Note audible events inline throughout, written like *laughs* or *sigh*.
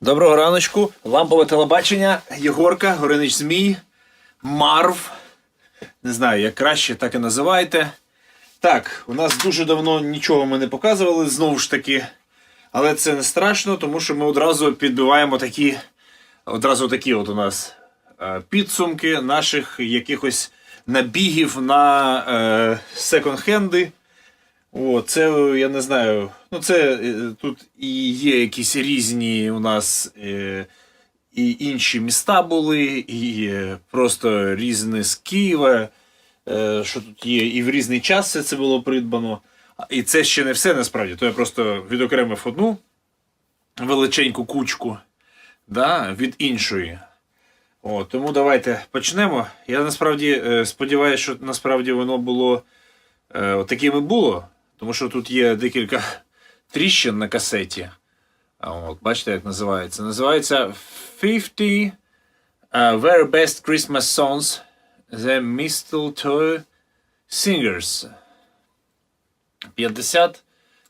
Доброго раночку. Лампове телебачення, Єгорка, Горинич Змій, Марв. Не знаю, як краще, так і називайте. Так, у нас дуже давно нічого ми не показували, знову ж таки. Але це не страшно, тому що ми одразу підбиваємо такі. Одразу такі от у нас е, підсумки наших якихось набігів на е, секонд-хенди. О, це я не знаю. Ну, це е, тут і є якісь різні у нас е, і інші міста були, і просто різні з Києва. Е, що тут є, і в різний час все це було придбано. І це ще не все насправді. То я просто відокремив одну величеньку кучку да, від іншої. О, тому давайте почнемо. Я насправді сподіваюся, що насправді воно було таким і було. Тому що тут є декілька тріщин на касеті. От, бачите, як називається? Називається 50 uh, Very Best Christmas Songs The Mistletoe Singers. 50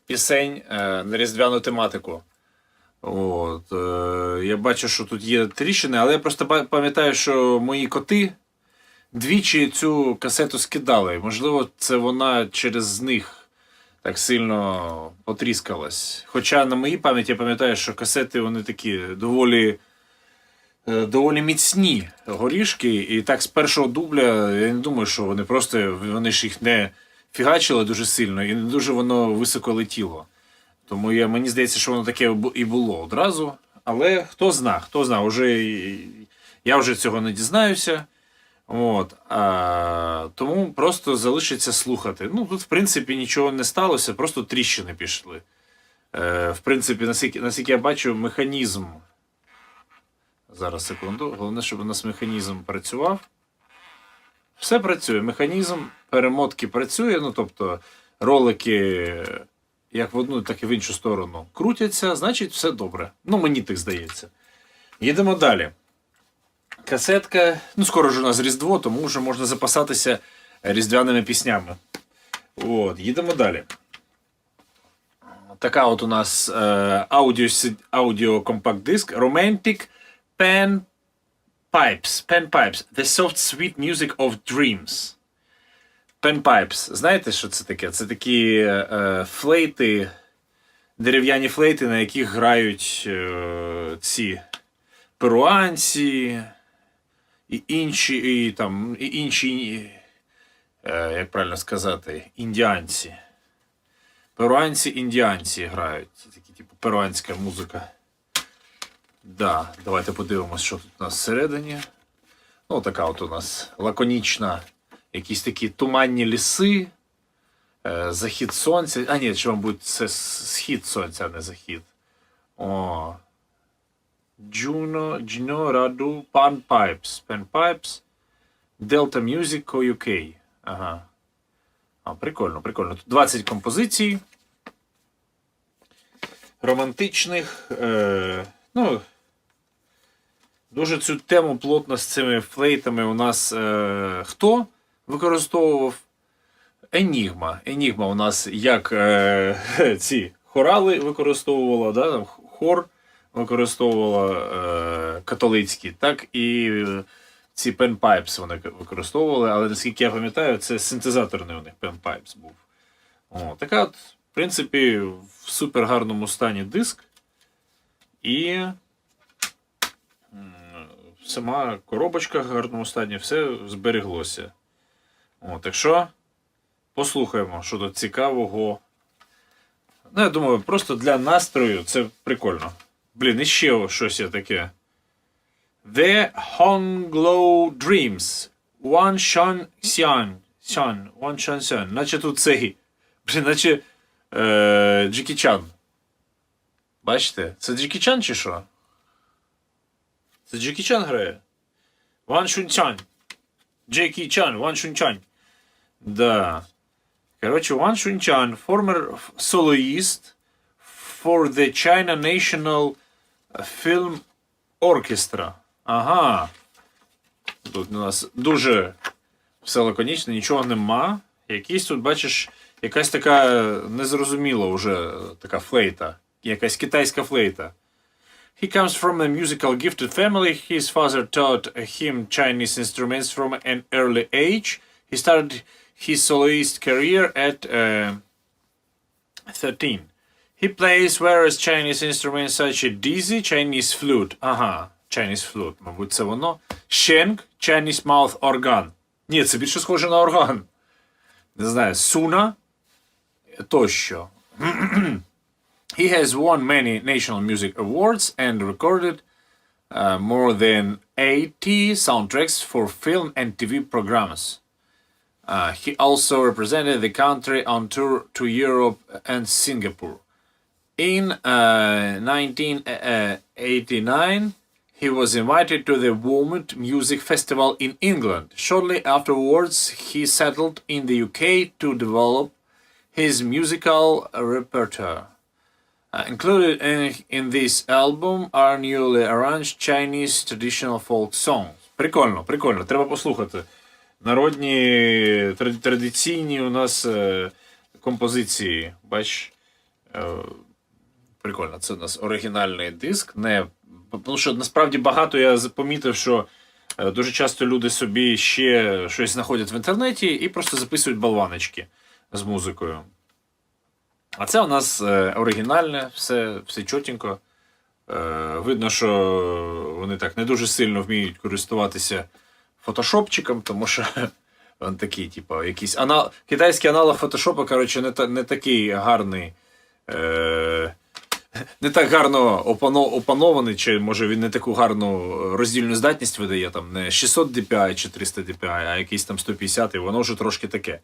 пісень е, на різдвяну тематику. От, е, я бачу, що тут є тріщини, але я просто пам'ятаю, що мої коти двічі цю касету скидали. Можливо, це вона через них так сильно потріскалась. Хоча на моїй пам'яті я пам'ятаю, що касети вони такі доволі, е, доволі міцні горішки. І так з першого дубля я не думаю, що вони просто вони ж їх не фігачили дуже сильно і не дуже воно високо летіло. Тому я, мені здається, що воно таке і було одразу. Але хто зна, хто зна, уже, я вже цього не дізнаюся. От, а, тому просто залишиться слухати. Ну, тут, в принципі, нічого не сталося, просто тріщини пішли. Е, в принципі, наскільки, наскільки я бачу, механізм. Зараз секунду. Головне, щоб у нас механізм працював. Все працює. Механізм перемотки працює. Ну, тобто, ролики як в одну, так і в іншу сторону крутяться, значить, все добре. Ну, мені так здається. Їдемо далі. Касетка. Ну, скоро ж у нас Різдво, тому вже можна запасатися різдвяними піснями. От, їдемо далі. Така от у нас е, аудіо, аудіо компакт диск Romantic Pen Pipes. Pen Pipes. The soft sweet music of dreams. Pen Pipes. Знаєте, що це таке? Це такі е, флейти, дерев'яні флейти, на яких грають е, ці перуанці і інші, і, там, і інші, е, як правильно сказати, індіанці. Перуанці, індіанці грають. Це такі, типу, перуанська музика. Да, давайте подивимось, що тут у нас всередині. Ну, така от у нас лаконічна, якісь такі туманні ліси, е, захід сонця. А ні, вам буде це схід сонця, а не захід. О. Juno, Gino, Radu, Pan Pipes. Pan Pipes, Delta Music UK. Ага. А, прикольно, прикольно. Тут 20 композицій. Романтичних. Е, ну, дуже цю тему плотно з цими флейтами у нас е, хто використовував? Енігма. Енігма у нас як е, *laughs* ці хорали використовувала, да, там хор використовувала е, католицькі, так і ці пенпайпс вони використовували, але наскільки я пам'ятаю, це синтезаторний у них пенпайпс був. О, така от, в принципі, в супер гарному стані диск. І сама коробочка в гарному стані, все збереглося. О, так що, послухаємо, що тут цікавого. Ну, я думаю, просто для настрою це прикольно. Блін, і ще щось є таке. The Honglow Dreams. One Shan Xian. Xian. One Shan Xian. Наче тут цей. Блін, наче е, Джекі Чан. Бачите? Це Джекі Чан чи що? Це Джекі Чан грає? Ван Шун Чан. Джекі Чан, Ван Шун Чан. Да. Короче, Ван Шун Чан, former soloist for the China National Film Orchestra. Ага. Тут у нас дуже все лаконічно, нічого нема. Якийсь тут, бачиш, якась така незрозуміла вже така флейта. Якась китайська флейта. He comes from a musical gifted family. His father taught him Chinese instruments from an early age. He started his soloist career at uh, 13. He plays various Chinese instruments such as dizi, Chinese flute. Ага, Chinese flute, мабуть, це воно. Sheng, Chinese mouth organ. Ні, це більше схоже на орган. Не знаю, суна тощо. He has won many national music awards and recorded uh, more than 80 soundtracks for film and TV programs. Uh, he also represented the country on tour to Europe and Singapore. In uh, 1989, he was invited to the Womet Music Festival in England. Shortly afterwards, he settled in the UK to develop his musical repertoire. Uh, included in, in this album are newly arranged Chinese traditional folk songs. Прикольно, прикольно, треба послухати. Народні тради- традиційні у нас е, композиції. Бач, е, Прикольно, це у нас оригінальний диск. Не, тому що насправді багато я помітив, що е, дуже часто люди собі ще щось знаходять в інтернеті і просто записують болваночки з музикою. А це у нас е, оригінальне, все, все чотенько. Е, видно, що вони так не дуже сильно вміють користуватися фотошопчиком, тому що *laughs* він такий, типу, якийсь анал... китайський аналог фотошопа, коротше, не, та... не такий гарний. Не так гарно опанований, чи може він не таку гарну роздільну здатність видає, там не 600 dpi чи 300 dpi, а якийсь там 150, і воно вже трошки таке.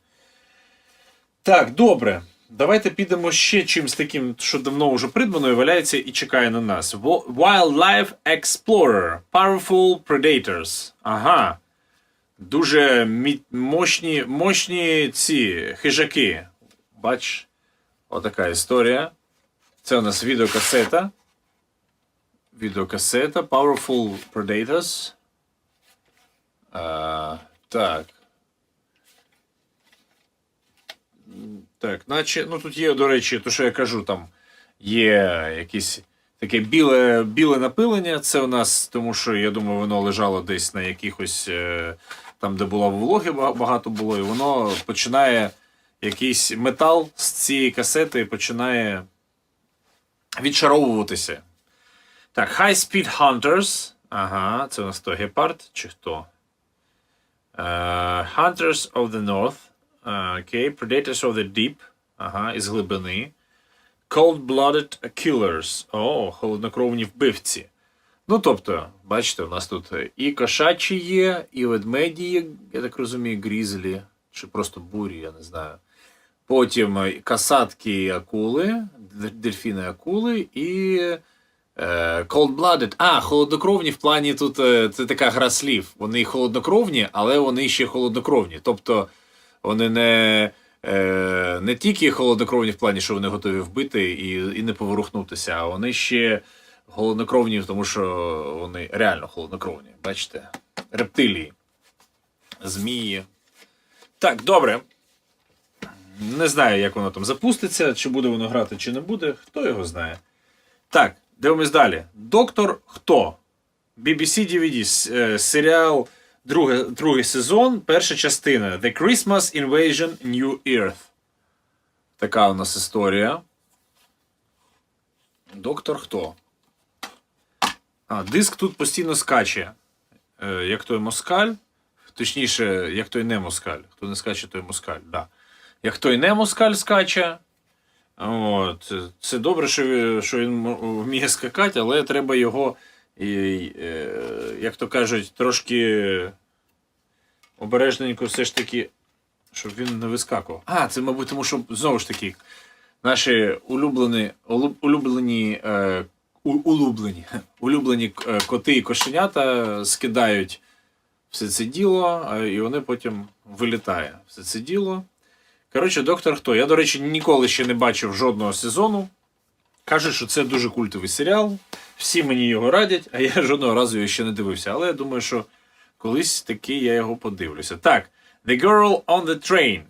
Так, добре. Давайте підемо ще чимось таким, що давно вже придбано і валяється і чекає на нас. Wildlife Explorer. Powerful Predators. Ага. Дуже мощні, мощні ці хижаки. Бач, отака історія. Це у нас відеокасета. Відеокасета. Powerful Predators. А, так. Так, наче, ну тут є, до речі, то, що я кажу, там є якесь таке біле, біле напилення. Це у нас, тому що я думаю, воно лежало десь на якихось е, там, де було вологи багато було, і воно починає якийсь метал з цієї касети починає відшаровуватися. Так, High Speed Hunters. Ага, це у нас хто? Гепард чи хто? Е, Hunters of the North. Е, Окей, Predators of the Deep. Ага, із глибини. Cold-Blooded Killers. О, холоднокровні вбивці. Ну, тобто, бачите, у нас тут і кошачі є, і ведмеді є, я так розумію, грізлі, чи просто бурі, я не знаю. Потім е, касатки акули, дельфіни акули і е, cold-blooded. А, холоднокровні в плані тут е, це така гра слів. Вони холоднокровні, але вони ще холоднокровні. Тобто вони не, е, не тільки холоднокровні в плані, що вони готові вбити і, і не поворухнутися, а вони ще холоднокровні, тому що вони реально холоднокровні. Бачите? Рептилії, змії. Так, добре. Не знаю, як воно там запуститься, чи буде воно грати, чи не буде. Хто його знає. Так, дивимось далі. Доктор Хто? BBC DVD, е, серіал, другий, другий сезон, перша частина. The Christmas Invasion New Earth. Така у нас історія. Доктор Хто? А, диск тут постійно скаче. Е, як той москаль. Точніше, як той не москаль. Хто не скаче, той москаль. Да. Як той не москаль скаче. От. Це добре, що, що він вміє скакати, але треба його, е, як то кажуть, трошки обережненько все ж таки, щоб він не вискакував. А, це, мабуть, тому що знову ж таки, наші улюблені, улюблені, е, улюблені, *laughs* улюблені е, коти і кошенята скидають все це діло, і вони потім вилітає все це діло. Коротше, доктор Хто. Я, до речі, ніколи ще не бачив жодного сезону. Каже, що це дуже культовий серіал. Всі мені його радять, а я *laughs* жодного разу його ще не дивився. Але я думаю, що колись таки я його подивлюся. Так, The Girl on the Train.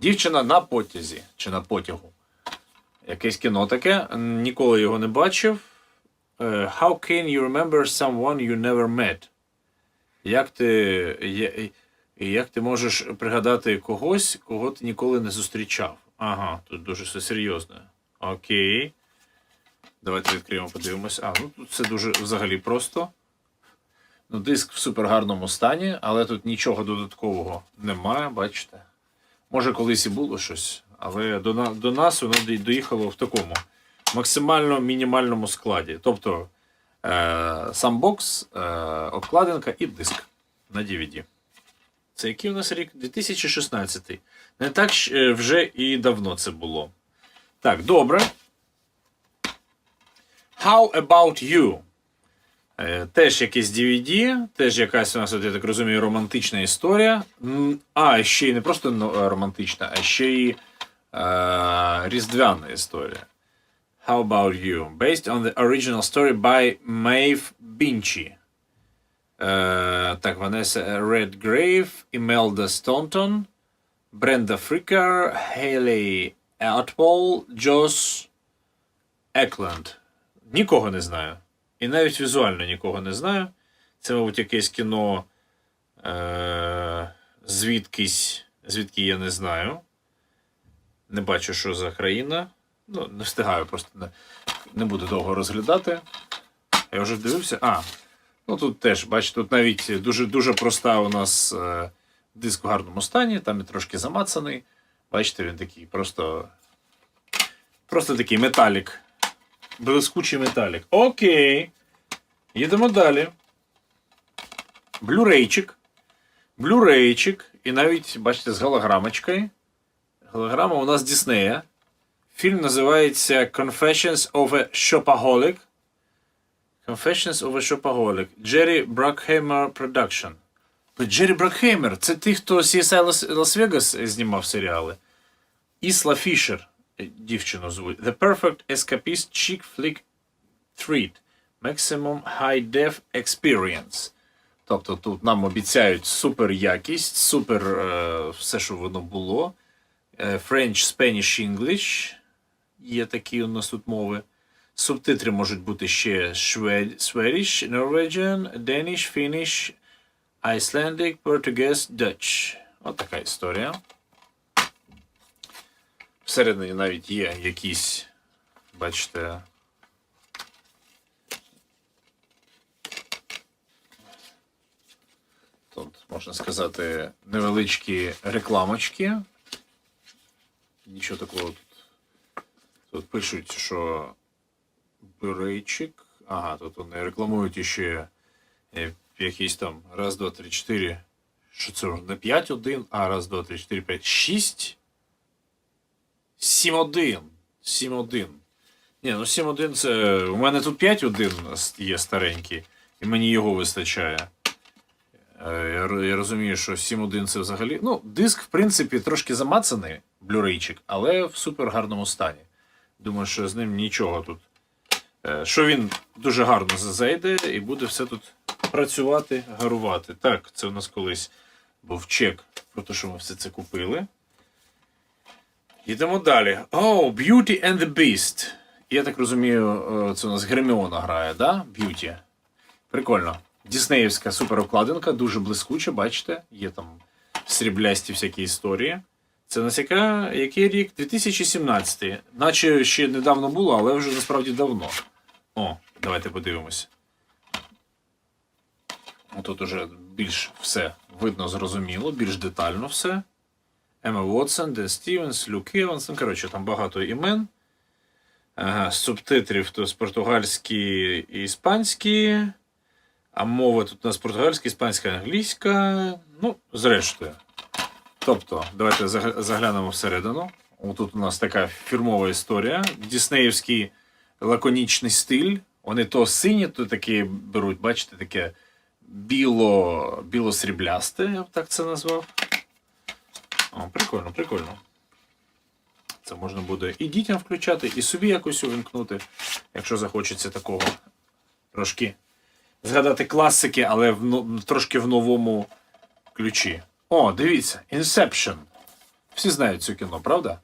Дівчина на потязі чи на потягу. Якесь кіно таке. Ніколи його не бачив. е, how can you remember someone you never met? Як ти, я- як ти можеш пригадати когось, кого ти ніколи не зустрічав? Ага, тут дуже все серйозно. Окей. Давайте відкриємо, подивимось. А, ну тут це дуже взагалі просто. Ну, диск в супер гарному стані, але тут нічого додаткового немає, бачите. Може, колись і було щось, але до, до нас воно доїхало в такому максимально мінімальному складі. Тобто е, сам бокс, е, обкладинка і диск на DVD. Це який у нас рік? 2016. Не так е, вже і давно це було. Так, добре. How about you? Е, Теж якийсь DVD, теж якась у нас, от, я так розумію, романтична історія. А, ще й не просто ну, е, романтична, а ще й е, різдвяна історія. How about you? Based on the original story by Maeve Binchy. Е, так, Ванеса Redgrave, Імелда Стонтон, Бренда Фрікер, Хейлі Атвол, Джос Екленд. Нікого не знаю. І навіть візуально нікого не знаю. Це, мабуть, якесь кіно е- звідкись, звідки я не знаю. Не бачу, що за країна. Ну, не встигаю, просто не, не буду довго розглядати. Я вже дивився. А, ну тут теж, бачите, тут навіть дуже, дуже проста у нас е- диск в гарному стані, там і трошки замацаний. Бачите, він такий просто. Просто такий металік. Блискучий металік. Окей. Їдемо далі. Блюрейчик. Блюрейчик. І навіть, бачите, з голограмочкою. Голограма у нас Діснея. Фільм називається Confessions of a Shopaholic. Confessions of a Shopaholic. Джері Бракхеймер Production. Джері Бракхеймер це той, хто CSI Лас- Лас-Вегас знімав серіали. Ісла Фішер, е, дівчину звуть. The Perfect Escapist Chick Flick Treat. Maximum High Def Experience. Тобто тут нам обіцяють супер якість, супер е, все, що воно було. Е, French, Spanish, English. Є такі у нас тут мови. Субтитри можуть бути ще Swedish, Norwegian, Danish, Finnish, Icelandic, Portuguese, Dutch. От така історія. Всередині навіть є якісь, бачите. Тут, можна сказати, невеличкі рекламочки. Нічого такого тут. Тут пишуть, що Бурейчик. Ага, тут вони рекламують іще е, якийсь там раз, два, три, чотири. Що це вже не 5-1, а раз, два, три, чотири, п'ять, шість. 7-1. 7-1. Ні, ну 7-1 це. У мене тут 5-1 є старенький, і мені його вистачає. Е, Я, розумію, що 7.1 це взагалі. Ну, диск, в принципі, трошки замацаний, блюрейчик, але в супер гарному стані. Думаю, що з ним нічого тут. Е, Що він дуже гарно зайде і буде все тут працювати, гарувати. Так, це у нас колись був чек про те, що ми все це купили. Йдемо далі. Oh, Beauty and the Beast. Я так розумію, е, це у нас Герміона грає, да? Beauty. Прикольно. Діснеївська суперокладинка, дуже блискуча, бачите, є там сріблясті всякі історії. Це нас яка, який рік? 2017. Наче ще недавно було, але вже насправді давно. О, давайте подивимось. Тут уже більш все видно, зрозуміло, більш детально все. Ема Уотсон, Ден Стівенс, Люк Еванс. Ну, коротше, там багато імен. Ага, з субтитрів то з португальські і іспанські. А мова тут у нас португальська, іспанська, англійська. Ну, зрештою. Тобто, давайте заглянемо всередину. Тут у нас така фірмова історія. Діснеївський лаконічний стиль. Вони то сині, то такі беруть, бачите, таке біло, біло-сріблясте, я б так це назвав. О, прикольно, прикольно. Це можна буде і дітям включати, і собі якось увімкнути, якщо захочеться такого трошки згадати класики, але в, трошки в новому ключі. О, дивіться, Inception. Всі знають цю кіно, правда?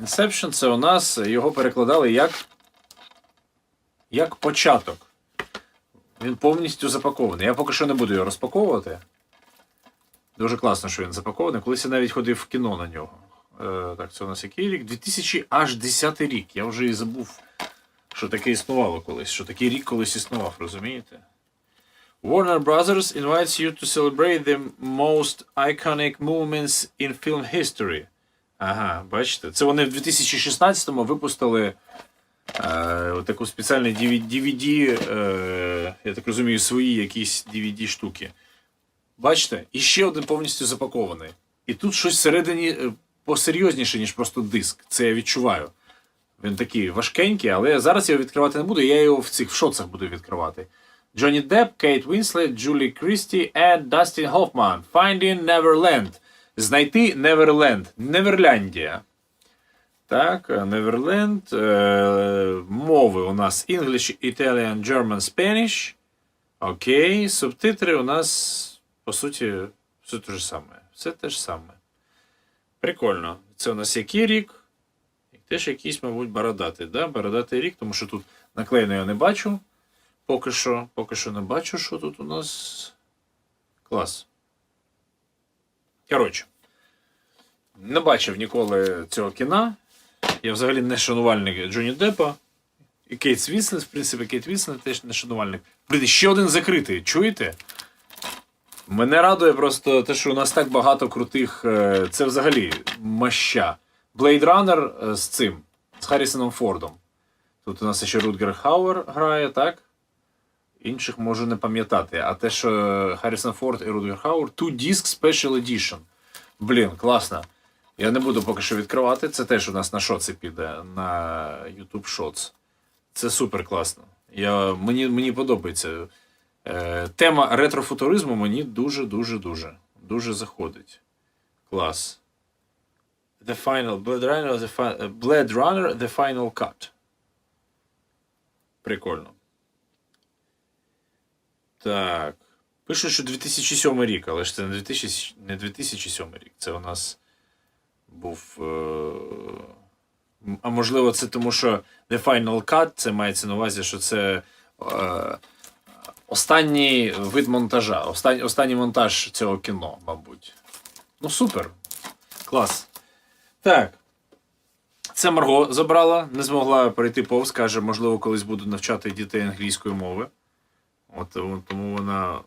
Inception це у нас його перекладали як. як початок. Він повністю запакований. Я поки що не буду його розпаковувати. Дуже класно, що він запакований. Колись я навіть ходив в кіно на нього. Е, так, це у нас який рік? 2010 рік. Я вже і забув, що таке існувало колись, що такий рік колись існував, розумієте? Warner Brothers invites you to celebrate the most iconic moments in film history. Ага, бачите, це вони в 2016-му випустили е, таку спеціальну DVD, е, я так розумію, свої якісь DVD штуки. Бачите, і ще один повністю запакований. І тут щось всередині е, посерйозніше, ніж просто диск. Це я відчуваю. Він такий важкенький, але зараз його відкривати не буду, я його в цих в шоцах буду відкривати. Джонні Депп, Кейт Вінслет, Джулі Крісті і Дастін Хоффман. Finding Neverland. Знайти Неверленд. Неверляндія. Так, Неверленд. Е, мови у нас English, Italian, German, Spanish. Окей. Субтитри у нас, по суті, все те ж саме. Все те ж саме. Прикольно. Це у нас який рік? Теж якийсь, мабуть, бородатий. Да? Бородатий рік, тому що тут наклеєно я не бачу. Поки що, поки що не бачу, що тут у нас. Клас. Коротше, не бачив ніколи цього кіна. Я взагалі не шанувальник Джонні Деппа. І Кейт Вінслет, в принципі, Кейт Вінслет теж не шанувальник. Блін, ще один закритий, чуєте? Мене радує просто те, що у нас так багато крутих. е, Це взагалі маща. Blade Runner е, з цим, з Харрісоном Фордом. Тут у нас ще Рутгер Хауер грає, так? Інших можу не пам'ятати. А те, що Харрісон Форд і Рутгер Хауер, Two Disc Special Edition. Блін, класно. Я не буду поки що відкривати. Це теж у нас на шоці піде на YouTube Shots. Це супер класно. Я, мені, мені подобається. Е, тема ретрофутуризму мені дуже-дуже дуже дуже заходить. Клас. The Final Blade Runner, the, fi- Blade Runner, The Final Cut. Прикольно. Так. Пишуть, що 2007 рік, але ж це не 2000, не 2007 рік. Це у нас був. Е... А можливо, це тому, що The Final Cut, це мається на увазі, що це. Е... Останній вид монтажа, останній, останній монтаж цього кіно, мабуть. Ну, супер. Клас. Так. Це Марго забрала, не змогла перейти повз, каже, можливо, колись буду навчати дітей англійської мови. От тому вона.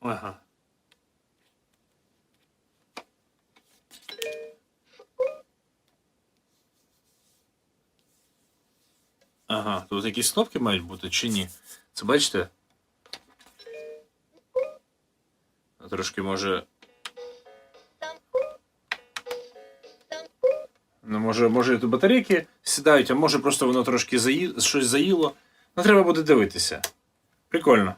Ага. Ага, тут якісь кнопки мають бути чи ні? Це бачите? Трошки може. Може, може тут батарейки сідають, а може просто воно трошки заї... щось заїло. Ну, треба буде дивитися. Прикольно.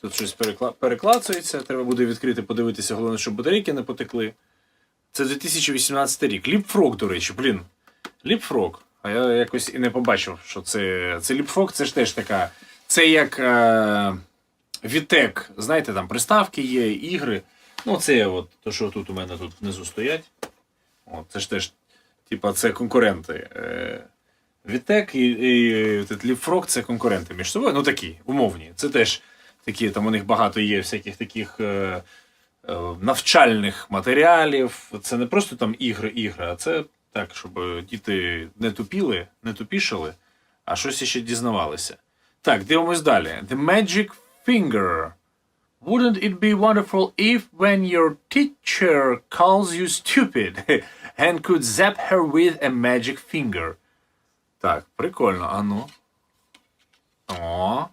Тут щось перекла... переклацується, треба буде відкрити, подивитися, головне, щоб батарейки не потекли. Це 2018 рік. Ліпфрог, до речі, блін. Ліпфрог. А я якось і не побачив, що це. Це ліпфрог, це ж теж така. Це як е... Вітек. Знаєте, там приставки є, ігри. Ну, це от, то, що тут у мене тут внизу стоять. От, це ж теж, типа, це конкуренти. Е... Вітек і, і этот Ліпфрог це конкуренти між собою. Ну такі, умовні. Це теж такі, там у них багато є всяких таких. Е... е, Навчальних матеріалів, це не просто там ігри, ігри, а це так, щоб діти не тупіли, не тупішали, а щось іще дізнавалися. Так, дивимось далі. The Magic Finger. Wouldn't it be wonderful if when your teacher calls you stupid *laughs* and could zap her with a magic finger? Так, прикольно, а ну. О.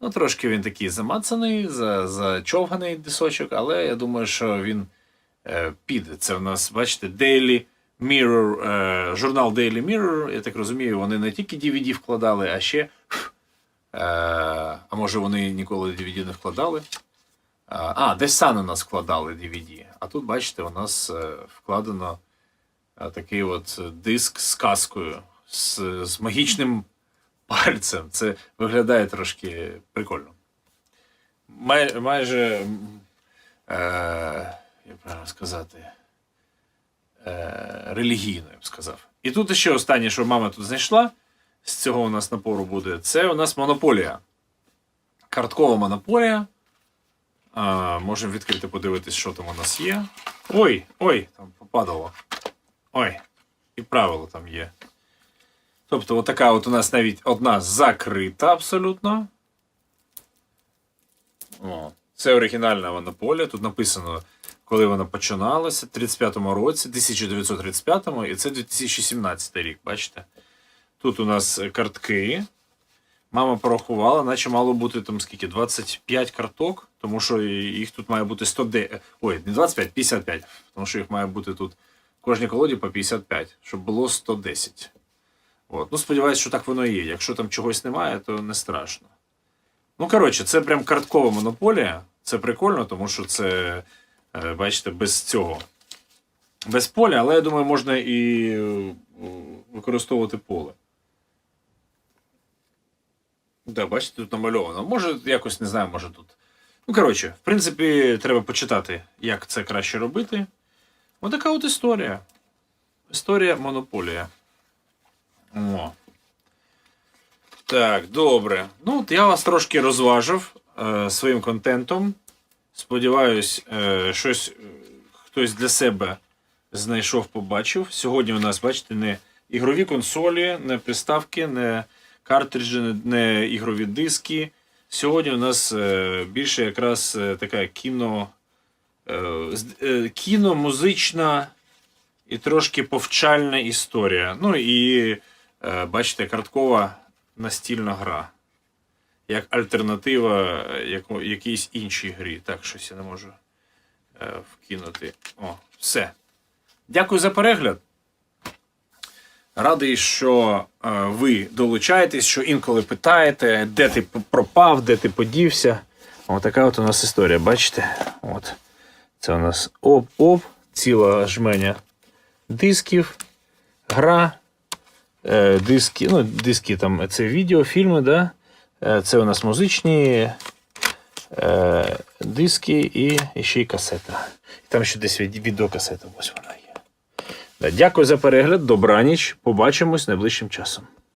Ну, трошки він такий замацаний, зачовганий дисочок, але я думаю, що він е, піде. Це в нас, бачите, Daily Mirror, е, журнал Daily Mirror, я так розумію, вони не тільки DVD вкладали, а ще. Е, а може вони ніколи DVD не вкладали. А, десь нас вкладали DVD. А тут, бачите, у нас е, вкладено е, такий от диск з казкою, з, з магічним пальцем. Це виглядає трошки прикольно. Май, майже е, як правильно сказати, е, релігійно, я б сказав. І тут ще останнє, що мама тут знайшла, з цього у нас напору буде, це у нас монополія. Карткова монополія. А, можемо відкрити, подивитись, що там у нас є. Ой, ой, там попадало. Ой, і правило там є. Тобто, отака от у нас навіть одна закрита абсолютно. О, це оригінальна монополія. Тут написано, коли вона починалася, в 35-му році, 1935-му, і це 2017 рік, бачите? Тут у нас картки. Мама порахувала, наче мало бути там скільки? 25 карток, тому що їх тут має бути 110. Ой, не 25, 55. Тому що їх має бути тут в кожній колоді по 55, щоб було 110. От. Ну, сподіваюся, що так воно і є. Якщо там чогось немає, то не страшно. Ну, коротше, це прям карткова монополія. Це прикольно, тому що це, е, бачите, без цього. Без поля, але я думаю, можна і е, використовувати поле. Да, бачите, тут намальовано. Може, якось не знаю, може тут. Ну, коротше, в принципі, треба почитати, як це краще робити. Отака от історія. Історія монополія. О. Так, добре. Ну, от я вас трошки розважив е, своїм контентом. Сподіваюсь, е, щось е, хтось для себе знайшов, побачив. Сьогодні у нас, бачите, не ігрові консолі, не приставки, не картриджі, не, ігрові диски. Сьогодні у нас е, більше якраз е, така кіно, е, кіно, музична і трошки повчальна історія. Ну і бачите, карткова настільна гра. Як альтернатива якійсь іншій грі. Так, щось я не можу вкинути. О, все. Дякую за перегляд. Радий, що е, ви долучаєтесь, що інколи питаєте, де ти пропав, де ти подівся. Отака от у нас історія, бачите? От. Це у нас оп-оп, ціла жменя дисків, гра, е, диски, ну, диски там це відео, фільми, да? Е, це у нас музичні е, диски і, і ще й касета. І там ще десь від- відеокасета, ось вона є. Дякую за перегляд, добраніч. Побачимось найближчим часом.